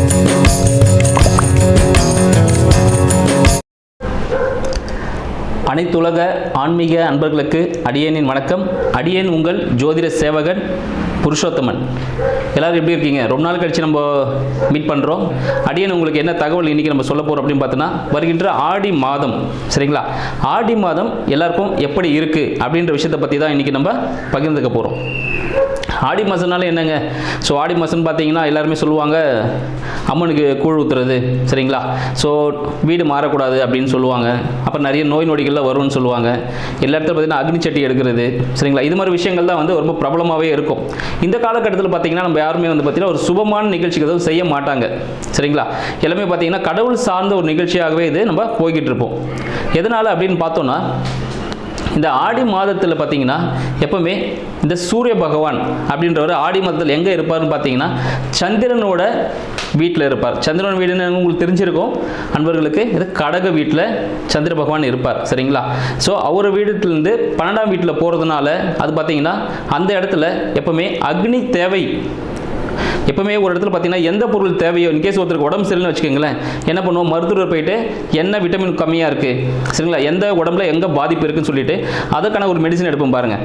Thank அனைத்துலக ஆன்மீக அன்பர்களுக்கு அடியேனின் வணக்கம். அடியேன் உங்கள் ஜோதிட சேவகன் புருஷோத்தமன். எல்லாரும் எப்படி இருக்கீங்க? ரொம்ப நாள் கழிச்சு நம்ம மீட் பண்ணுறோம் அடியேன் உங்களுக்கு என்ன தகவல் இன்றைக்கி நம்ம சொல்ல போகிறோம் அப்படின்னு பார்த்தோன்னா வருகின்ற ஆடி மாதம் சரிங்களா? ஆடி மாதம் எல்லாருக்கும் எப்படி இருக்குது அப்படின்ற விஷயத்தை பற்றி தான் இன்றைக்கி நம்ம பகிர்ந்துக்க போகிறோம் ஆடி மாதம்னால என்னங்க? ஸோ ஆடி மாதம்னு பார்த்தீங்கன்னா எல்லாருமே சொல்லுவாங்க அம்மனுக்கு கூழ் ஊற்றுறது சரிங்களா? ஸோ வீடு மாறக்கூடாது அப்படின்னு சொல்லுவாங்க. அப்புறம் நிறைய நோய் நொடிகள்லாம் வரும்னு சொல்லுவாங்க. எல்லா இடத்துல பார்த்தீங்கன்னா அக்னி சட்டி எடுக்கிறது. சரிங்களா? இது மாதிரி விஷயங்கள் தான் வந்து ரொம்ப பிரபலமாகவே இருக்கும். இந்த காலகட்டத்தில் பார்த்தீங்கன்னா நம்ம யாருமே வந்து பார்த்தீங்கன்னா ஒரு சுபமான நிகழ்ச்சிகள் எதுவும் செய்ய மாட்டாங்க. சரிங்களா? எல்லாமே பார்த்தீங்கன்னா கடவுள் சார்ந்த ஒரு நிகழ்ச்சியாகவே இது நம்ம போய்கிட்டு இருப்போம். எதனால் அப்படின்னு பார்த்தோன்னா இந்த ஆடி மாதத்தில் பார்த்தீங்கன்னா எப்பவுமே இந்த சூரிய பகவான் அப்படின்றவர் ஆடி மாதத்தில் எங்கே இருப்பார்னு பார்த்தீங்கன்னா சந்திரனோட வீட்டில் இருப்பார். சந்திரன் வீடுன்னு உங்களுக்கு தெரிஞ்சிருக்கும். அன்பர்களுக்கு இது கடக வீட்டில் சந்திர பகவான் இருப்பார். சரிங்களா? ஸோ அவர் வீட்டிலேருந்து பன்னெண்டாம் வீட்டில் போகிறதுனால அது பார்த்தீங்கன்னா அந்த இடத்துல எப்பவுமே அக்னி தேவை. எப்பவுமே ஒரு இடத்துல பார்த்தீங்கன்னா எந்த பொருள் தேவையோ இன்கேஸ் ஒருத்தருக்கு உடம்பு சரியில்லைன்னு வச்சுக்கோங்களேன் என்ன பண்ணுவோம்? மருத்துவர் போயிட்டு என்ன விட்டமின் கம்மியாக இருக்குது சரிங்களா? எந்த உடம்புல எங்கே பாதிப்பு இருக்குன்னு சொல்லிட்டு அதுக்கான ஒரு மெடிசன் எடுப்போம் பாருங்கள்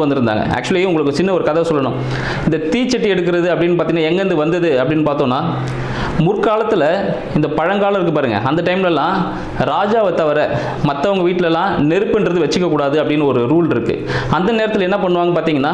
வந்திருந்தாங்க. ஆக்சுவலி உங்களுக்கு சின்ன ஒரு கதை சொல்லணும். இந்த தீச்சட்டி எடுக்கிறது அப்படின்னு பார்த்தீங்கன்னா எங்கேருந்து வந்தது அப்படின்னு பார்த்தோன்னா முற்காலத்தில் இந்த பழங்காலம் இருக்குது பாருங்கள் அந்த டைம்லலாம் ராஜாவை தவிர மற்றவங்க வீட்டிலலாம் நெருப்புன்றது வச்சுக்கக்கூடாது அப்படின்னு ஒரு ரூல் இருக்குது அந்த நேரத்தில் என்ன பண்ணுவாங்க பார்த்தீங்கன்னா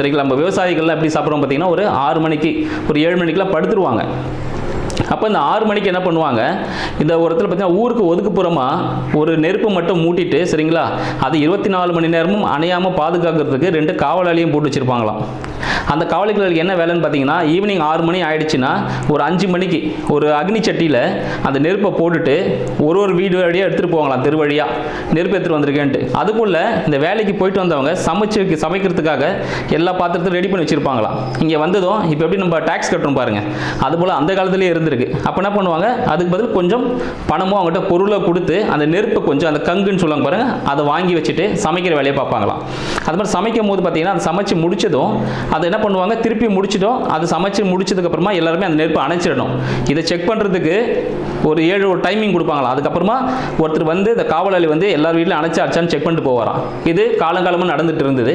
சரிங்களா நம்ம விவசாயிகள்லாம் எப்படி சாப்பிட்றோம் பார்த்தீங்கன்னா ஒரு ஆறு மணிக்கு ஒரு ஏழு மணிக்கெலாம் படுத்துருவாங்க. அப்போ இந்த ஆறு மணிக்கு என்ன பண்ணுவாங்க? இந்த ஒரு இடத்துல பார்த்தீங்கன்னா ஊருக்கு ஒதுக்குப்புறமாக ஒரு நெருப்பு மட்டும் மூட்டிட்டு சரிங்களா அது இருபத்தி நாலு மணி நேரமும் அணையாமல் பாதுகாக்கிறதுக்கு ரெண்டு காவலாளியும் போட்டு வச்சுருப்பாங்களாம். அந்த காவலிகளுக்கு என்ன வேலைன்னு பார்த்தீங்கன்னா ஈவினிங் ஆறு மணி ஆயிடுச்சுன்னா ஒரு அஞ்சு மணிக்கு ஒரு அக்னி சட்டியில் அந்த நெருப்பை போட்டுட்டு ஒரு ஒரு வீடு வழியாக எடுத்துகிட்டு போவாங்களாம் தெரு வழியாக நெருப்பு எடுத்துகிட்டு வந்திருக்கேன்ட்டு. அதுக்குள்ளே இந்த வேலைக்கு போயிட்டு வந்தவங்க சமைச்சு சமைக்கிறதுக்காக எல்லா பாத்திரத்தையும் ரெடி பண்ணி வச்சுருப்பாங்களாம். இங்கே வந்ததும் இப்போ எப்படி நம்ம டேக்ஸ் கட்டுறோம் பாருங்கள் அதுபோல் அந்த காலத்துலேயே இருந்திருக்கு. அப்போ என்ன பண்ணுவாங்க? அதுக்கு பதில் கொஞ்சம் பணமும் அவங்ககிட்ட பொருளை கொடுத்து அந்த நெருப்பை கொஞ்சம் அந்த கங்குன்னு சொல்லுவாங்க பாருங்கள் அதை வாங்கி வச்சுட்டு சமைக்கிற வேலையை பார்ப்பாங்களாம். அது மாதிரி சமைக்கும் போது பார்த்தீங்கன்னா அதை சமைச்சு முடிச்சதும் அதை என்ன பண்ணுவாங்க? திருப்பி முடிச்சிட்டோம். அது சமைச்சு முடிச்சதுக்கப்புறமா எல்லாருமே அந்த நெருப்பை அணைச்சிடணும். இதை செக் பண்ணுறதுக்கு ஒரு ஏழு ஒரு டைமிங் கொடுப்பாங்களா? அதுக்கப்புறமா ஒருத்தர் வந்து இந்த காவலாளி வந்து எல்லார் வீட்லையும் அணைச்சாச்சான்னு செக் பண்ணிட்டு போவாராம். இது காலங்காலமாக நடந்துட்டு இருந்தது.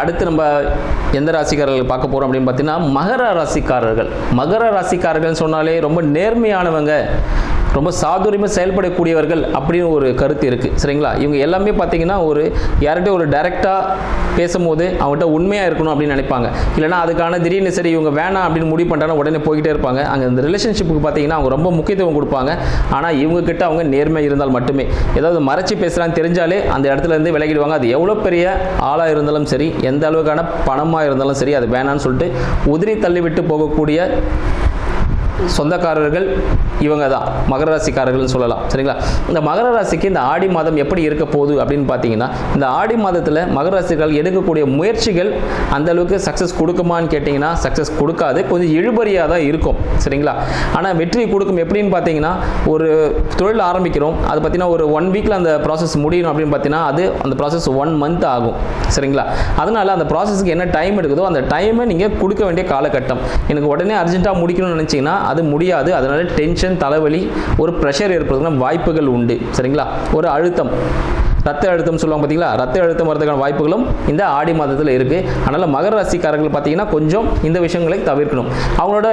அடுத்து நம்ம எந்த ராசிக்காரர்கள் பார்க்க போகிறோம் அப்படின்னு பார்த்தீங்கன்னா மகர ராசிக்காரர்கள். மகர ராசிக்காரர்கள் சொன்னாலே ரொம்ப நேர்மையானவங்க. ரொம்ப சாதுரியமாக செயல்படக்கூடியவர்கள் அப்படின்னு ஒரு கருத்து இருக்குது சரிங்களா? இவங்க எல்லாமே பார்த்தீங்கன்னா ஒரு யார்கிட்ட ஒரு டைரெக்டாக பேசும்போது அவங்ககிட்ட உண்மையாக இருக்கணும் அப்படின்னு நினைப்பாங்க. இல்லைனா அதுக்கான திடீர்னு சரி இவங்க வேணாம் அப்படின்னு முடிவு பண்ணிட்டானா உடனே போய்கிட்டே இருப்பாங்க. அங்கே இந்த ரிலேஷன்ஷிப்புக்கு பார்த்தீங்கன்னா அவங்க ரொம்ப முக்கியத்துவம் கொடுப்பாங்க. ஆனால் இவங்கக்கிட்ட அவங்க நேர்மை இருந்தால் மட்டுமே. ஏதாவது மறைச்சி பேசுகிறான்னு தெரிஞ்சாலே அந்த இடத்துல இருந்து விலகிடுவாங்க. அது எவ்வளோ பெரிய ஆளாக இருந்தாலும் சரி எந்த அளவுக்கான பணமாக இருந்தாலும் சரி அது வேணான்னு சொல்லிட்டு உதிரி தள்ளிவிட்டு போகக்கூடிய சொந்தக்காரர்கள் இவங்க தான் மகர ராசிக்காரர்கள்னு சொல்லலாம். சரிங்களா? இந்த மகர ராசிக்கு இந்த ஆடி மாதம் எப்படி இருக்க போகுது அப்படின்னு பார்த்தீங்கன்னா இந்த ஆடி மாதத்தில் மகர ராசிக்காரர்கள் எடுக்கக்கூடிய முயற்சிகள் அந்த அளவுக்கு சக்ஸஸ் கொடுக்குமான்னு கேட்டிங்கன்னா சக்ஸஸ் கொடுக்காது. கொஞ்சம் இழுபறியாக தான் இருக்கும். சரிங்களா? ஆனால் வெற்றி கொடுக்கும் எப்படின்னு பார்த்தீங்கன்னா ஒரு தொழில் ஆரம்பிக்கிறோம். அது பார்த்தீங்கன்னா ஒரு ஒன் வீக்கில் அந்த ப்ராசஸ் முடியணும் அப்படின்னு பார்த்தீங்கன்னா அது அந்த ப்ராசஸ் ஒன் மந்த் ஆகும். சரிங்களா? அதனால் அந்த ப்ராசஸ்க்கு என்ன டைம் எடுக்குதோ அந்த டைமை நீங்கள் கொடுக்க வேண்டிய காலகட்டம். எனக்கு உடனே அர்ஜென்ட்டாக முடிக்கணும்னு நினச்சிங்கன்னா அது முடியாது. அதனால டென்ஷன் தலைவலி ஒரு ப்ரெஷர் ஏற்படுறதுக்கான வாய்ப்புகள் உண்டு. சரிங்களா? ஒரு அழுத்தம். ரத்த அழுத்தம் சொல்லுவாங்க பார்த்தீங்களா ரத்த அழுத்தம் வரதுக்கான வாய்ப்புகளும் இந்த ஆடி மாதத்தில் இருக்குது அதனால் மகர ராசிக்காரர்கள் பார்த்தீங்கன்னா கொஞ்சம் இந்த விஷயங்களை தவிர்க்கணும். அவங்களோட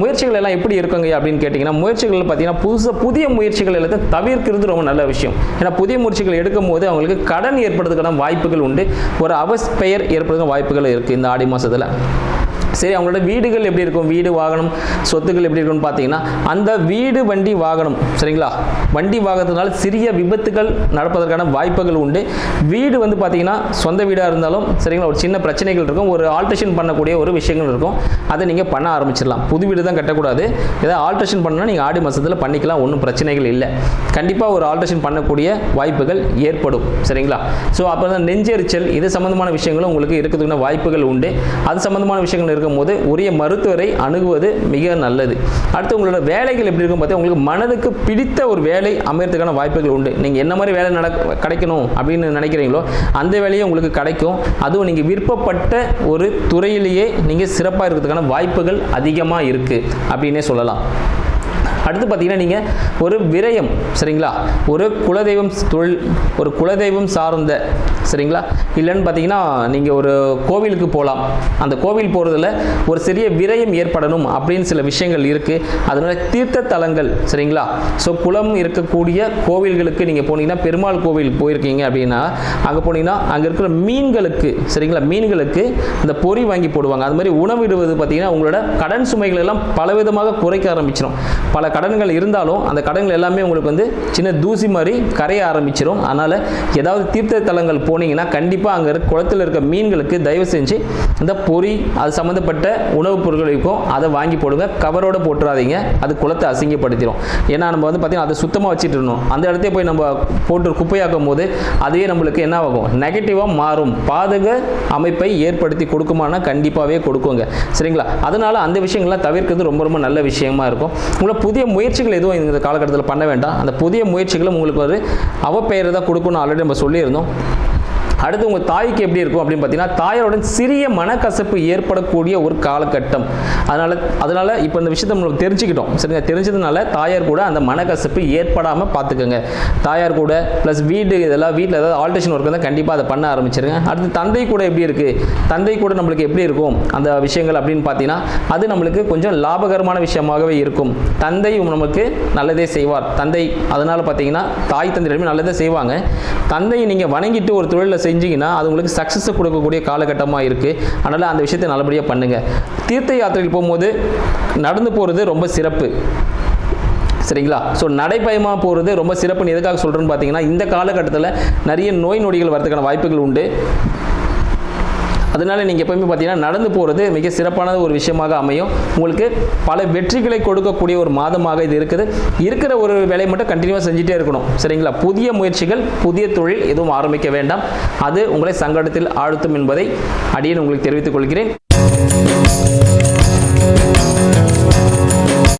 முயற்சிகள் எல்லாம் எப்படி இருக்குங்க அப்படின்னு கேட்டிங்கன்னா முயற்சிகள் பார்த்தீங்கன்னா புதுசாக புதிய முயற்சிகள் எல்லாத்தையும் தவிர்க்கிறது ரொம்ப நல்ல விஷயம். ஏன்னா புதிய முயற்சிகள் எடுக்கும் போது அவங்களுக்கு கடன் ஏற்படுறதுக்கான வாய்ப்புகள் உண்டு. ஒரு அவஸ்பெயர் ஏற்படுறதுக்கான வாய்ப்புகள் இருக்குது இந்த ஆடி மாதத்தில் சரி அவங்களோட வீடுகள் எப்படி இருக்கும்? வீடு வாகனம் சொத்துக்கள் எப்படி இருக்கும்னு பார்த்தீங்கன்னா அந்த வீடு வண்டி வாகனம் சரிங்களா? வண்டி வாகனத்தினால சிறிய விபத்துகள் நடப்பதற்கான வாய்ப்புகள் உண்டு. வீடு வந்து பார்த்தீங்கன்னா சொந்த வீடாக இருந்தாலும் சரிங்களா ஒரு சின்ன பிரச்சனைகள் இருக்கும். ஒரு ஆல்ட்ரேஷன் பண்ணக்கூடிய ஒரு விஷயங்கள் இருக்கும். அதை நீங்கள் பண்ண ஆரம்பிச்சிடலாம். புது வீடு தான் கட்டக்கூடாது. ஏதாவது ஆல்ட்ரேஷன் பண்ணால் நீங்கள் ஆடி மாதத்தில் பண்ணிக்கலாம். ஒன்றும் பிரச்சனைகள் இல்லை. கண்டிப்பாக ஒரு ஆல்ட்ரேஷன் பண்ணக்கூடிய வாய்ப்புகள் ஏற்படும். சரிங்களா? ஸோ அப்போ தான் நெஞ்செரிச்சல் இது சம்மந்தமான விஷயங்களும் உங்களுக்கு இருக்கிறதுக்கான வாய்ப்புகள் உண்டு. அது சம்மந்தமான விஷயங்கள் இருக்கும்போது உரிய மருத்துவரை அணுகுவது மிக நல்லது. அடுத்து உங்களோட வேலைகள் எப்படி இருக்கும் பார்த்தா உங்களுக்கு மனதுக்கு பிடித்த ஒரு வேலை அமையறதுக்கான வாய்ப்புகள் உண்டு. நீங்கள் என்ன மாதிரி வேலை நட கிடைக்கணும் அப்படின்னு நினைக்கிறீங்களோ அந்த வேலையும் உங்களுக்கு கிடைக்கும். அதுவும் நீங்கள் விருப்பப்பட்ட ஒரு துறையிலேயே நீங்கள் சிறப்பாக இருக்கிறதுக்கான வாய்ப்புகள் அதிகமாக இருக்குது அப்படின்னே சொல்லலாம். அடுத்து பார்த்தீங்கன்னா நீங்கள் ஒரு விரயம் சரிங்களா? ஒரு குலதெய்வம் தொழில் ஒரு குலதெய்வம் சார்ந்த சரிங்களா? இல்லைன்னு பார்த்தீங்கன்னா நீங்கள் ஒரு கோவிலுக்கு போகலாம். அந்த கோவில் போகிறதுல ஒரு சிறிய விரயம் ஏற்படணும் அப்படின்னு சில விஷயங்கள் இருக்குது அதனால தீர்த்த தலங்கள் சரிங்களா? ஸோ குளம் இருக்கக்கூடிய கோவில்களுக்கு நீங்கள் போனீங்கன்னா பெருமாள் கோவில் போயிருக்கீங்க அப்படின்னா அங்கே போனீங்கன்னா அங்கே இருக்கிற மீன்களுக்கு சரிங்களா? மீன்களுக்கு இந்த பொறி வாங்கி போடுவாங்க. அது மாதிரி உணவிடுவது பார்த்தீங்கன்னா உங்களோட கடன் சுமைகள் எல்லாம் பலவிதமாக குறைக்க ஆரம்பிச்சிடும் பல கடன்கள் இருந்தாலும் அந்த கடன்கள் எல்லாமே உங்களுக்கு வந்து சின்ன தூசி மாதிரி கரைய ஆரம்பிச்சிடும் அதனால் ஏதாவது தீர்த்த தலங்கள் போனீங்கன்னா கண்டிப்பாக அங்கே இருக்க குளத்தில் இருக்க மீன்களுக்கு தயவு செஞ்சு இந்த பொறி அது சம்மந்தப்பட்ட உணவுப் பொருட்கள் இருக்கும் அதை வாங்கி போடுங்க. கவரோட போட்டுறாதீங்க. அது குளத்தை அசிங்கப்படுத்திடும் ஏன்னா நம்ம வந்து பார்த்திங்கன்னா அதை சுத்தமாக வச்சுட்டு இருந்தோம். அந்த இடத்தையே போய் நம்ம போட்டு குப்பையாக்கும் போது அதுவே நம்மளுக்கு என்ன ஆகும்? நெகட்டிவாக மாறும். பாதக அமைப்பை ஏற்படுத்தி கொடுக்குமானா கண்டிப்பாகவே கொடுக்குங்க. சரிங்களா? அதனால் அந்த விஷயங்கள்லாம் தவிர்க்கிறது ரொம்ப ரொம்ப நல்ல விஷயமா இருக்கும். உங்களை புதிய முயற்சிகள் எதுவும் இந்த காலகட்டத்தில் பண்ண வேண்டாம். அந்த புதிய முயற்சிகளும் உங்களுக்கு ஒரு அவப்பெயரை தான் கொடுக்கணும்னு ஆல்ரெடி நம்ம சொல்லியிருந்தோம். அடுத்து உங்கள் தாய்க்கு எப்படி இருக்கும் அப்படின்னு பார்த்தீங்கன்னா தாயாருடன் சிறிய மனக்கசப்பு ஏற்படக்கூடிய ஒரு காலகட்டம். அதனால் அதனால் இப்போ இந்த விஷயத்தை நம்ம தெரிஞ்சுக்கிட்டோம். சரிங்க தெரிஞ்சதுனால தாயார் கூட அந்த மனக்கசப்பு ஏற்படாமல் பார்த்துக்கோங்க. தாயார் கூட ப்ளஸ் வீடு இதெல்லாம் வீட்டில் ஏதாவது ஆல்ட்ரேஷன் ஒர்க் இருந்தால் கண்டிப்பாக அதை பண்ண ஆரம்பிச்சிருங்க. அடுத்து தந்தை கூட எப்படி இருக்குது தந்தை கூட நம்மளுக்கு எப்படி இருக்கும்? அந்த விஷயங்கள் அப்படின்னு பார்த்தீங்கன்னா அது நம்மளுக்கு கொஞ்சம் லாபகரமான விஷயமாகவே இருக்கும். தந்தை நமக்கு நல்லதே செய்வார். தந்தை அதனால் பார்த்தீங்கன்னா தாய் தந்தையிடமே நல்லதே செய்வாங்க. தந்தையை நீங்கள் வணங்கிட்டு ஒரு தொழிலில் செஞ்சீங்கன்னா அது உங்களுக்கு சக்ஸஸை கொடுக்கக்கூடிய காலகட்டமாக இருக்குது அதனால் அந்த விஷயத்தை நல்லபடியாக பண்ணுங்கள் தீர்த்த யாத்திரையில் போகும்போது நடந்து போகிறது ரொம்ப சிறப்பு. சரிங்களா? ஸோ நடைப்பயமாக போகிறது ரொம்ப சிறப்புன்னு எதுக்காக சொல்கிறேன்னு பார்த்தீங்கன்னா இந்த காலகட்டத்தில் நிறைய நோய் நொடிகள் வரதுக்கான வாய்ப்புகள் உண்டு. அதனால நீங்கள் எப்பவுமே பார்த்தீங்கன்னா நடந்து போகிறது மிக சிறப்பான ஒரு விஷயமாக அமையும். உங்களுக்கு பல வெற்றிகளை கொடுக்கக்கூடிய ஒரு மாதமாக இது இருக்குது. இருக்கிற ஒரு வேலையை மட்டும் கண்டினியூவாக செஞ்சுட்டே இருக்கணும். சரிங்களா? புதிய முயற்சிகள் புதிய தொழில் எதுவும் ஆரம்பிக்க வேண்டாம். அது உங்களை சங்கடத்தில் ஆழ்த்தும் என்பதை அடியேன் உங்களுக்கு தெரிவித்துக் கொள்கிறேன்.